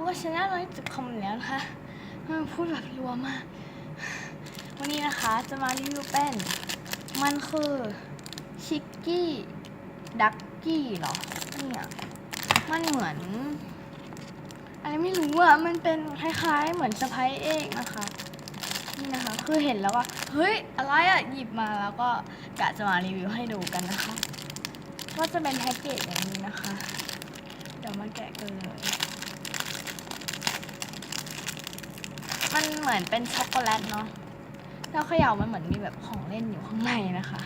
ราะว่าชนะเราจะคอมแล้วนะคะมันพูดแบบรัวมาก วันนี้นะคะจะมารีวิวเป็น มันคือชิกกี้ดักกี้เหรอ เนี่ย มันเหมือน อะไรไม่รู้อะมันเป็นคล้ายๆ เหมือนสะพายเอกนะคะ นี่นะคะ คือเห็นแล้วว่า เฮ้ย อะไรอะหยิบมาแล้วก็กะจะมารีวิวให้ดูกันนะคะ ก็จะเป็นแพ็กเกจอย่างนี้นะคะ เดี๋ยวมาแกะกันเลย มันเหมือนเป็นช็อกโกแลตเนาะแล้วเขย่ามันเหมือนมีแบบของเล่นอยู่ข้างในนะคะ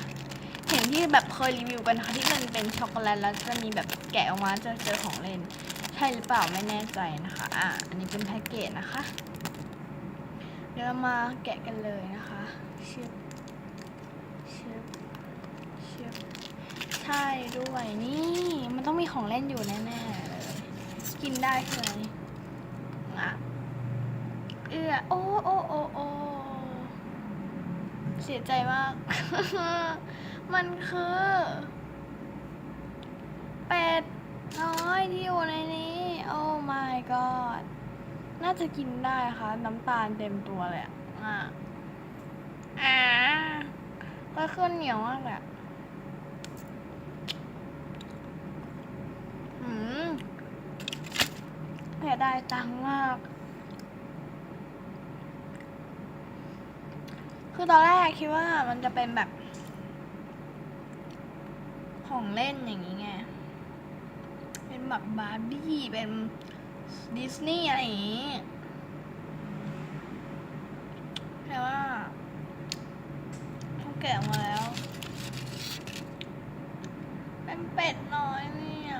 เห็นที่แบบเคยรีวิวกันนะคะที่มันเป็นช็อกโกแลตแล้วจะมีแบบแกะออกมาจะเจอของเล่น ใช่หรือเปล่าไม่แน่ใจนะคะ อะ อันนี้เป็นแพ็กเกจนะคะ เดี๋ยวเรามาแกะกันเลยนะคะชึบชึบชึบใช่ด้วยนี่ มันต้องมีของเล่นอยู่แน่ๆเลย กินได้ใช่ไหมอะ เอื้อ โอ้โอ้โอ้โอ้เสียใจมาก มันคือ เป็ดน้อยที่อยู่ในนี้ โอ้ my god น่าจะกินได้ค่ะ น้ำตาลเต็มตัวเลยอะอะอ่าก็ขึ้นเหนียวมากเลยอะหืมเสียดายตังมาก คือตอนแรกคิดว่ามันจะเป็นแบบ ของเล่นอย่างนี้ไง เป็นแบบบาร์บี้ เป็นดิสนีย์อะไรอย่างนี้ แต่ว่าเขาแกะมาแล้ว เป็นเป็ดน้อยเนี่ย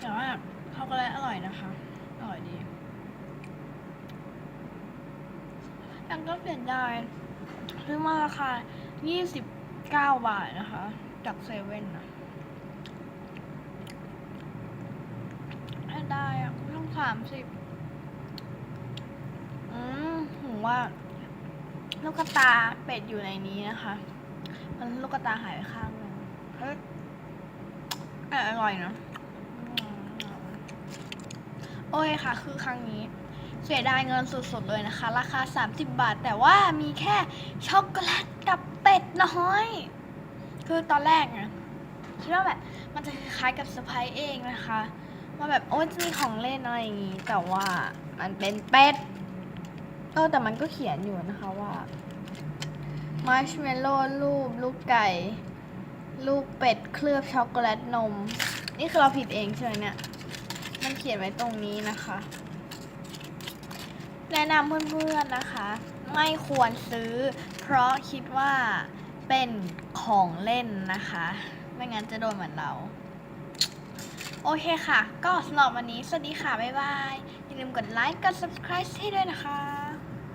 แต่ว่าช็อกโกแลตอร่อยนะคะ อร่อยดี ยังก็เปลี่ยนได้ซื้อมาราคา 29 บาทนะคะ จากเซเว่นนะให้ได้อะต้องสามสิบอืมผมว่า ลูกตาเป็ดอยู่ในนี้นะคะ มันลูกตาหายไปข้างหนึงเฮ้ยอร่อยนะโอ้ยค่ะ คือครั้งนี้ เสียดายเงินสุดๆเลยนะคะ ราคา 30 บาท แต่ว่ามีแค่ช็อกโกแลตกับเป็ดน้อย คือตอนแรกนะคิดว่าแบบมันจะคล้ายๆกับเซอร์ไพรส์เองนะคะว่าแบบโอ้จะมีของเล่นอะไรอย่างงี้ แต่ว่ามันเป็นเป็ดเออแต่มันก็เขียนอยู่นะคะว่ามาร์ชเมลโล่รูปลูกไก่ลูกเป็ดเคลือบช็อกโกแลตนม นี่คือเราผิดเองใช่ไหมเนี่ย มันเขียนไว้ตรงนี้นะคะ แนะนำเพื่อนๆนะคะ ไม่ควรซื้อ เพราะคิดว่าเป็นของเล่นนะคะ ไม่งั้นจะโดนเหมือนเรา โอเคค่ะ ก็สำหรับวันนี้ สวัสดีค่ะ บ๊ายบาย อย่าลืมกดไลค์ กด subscribe ให้ด้วยนะคะ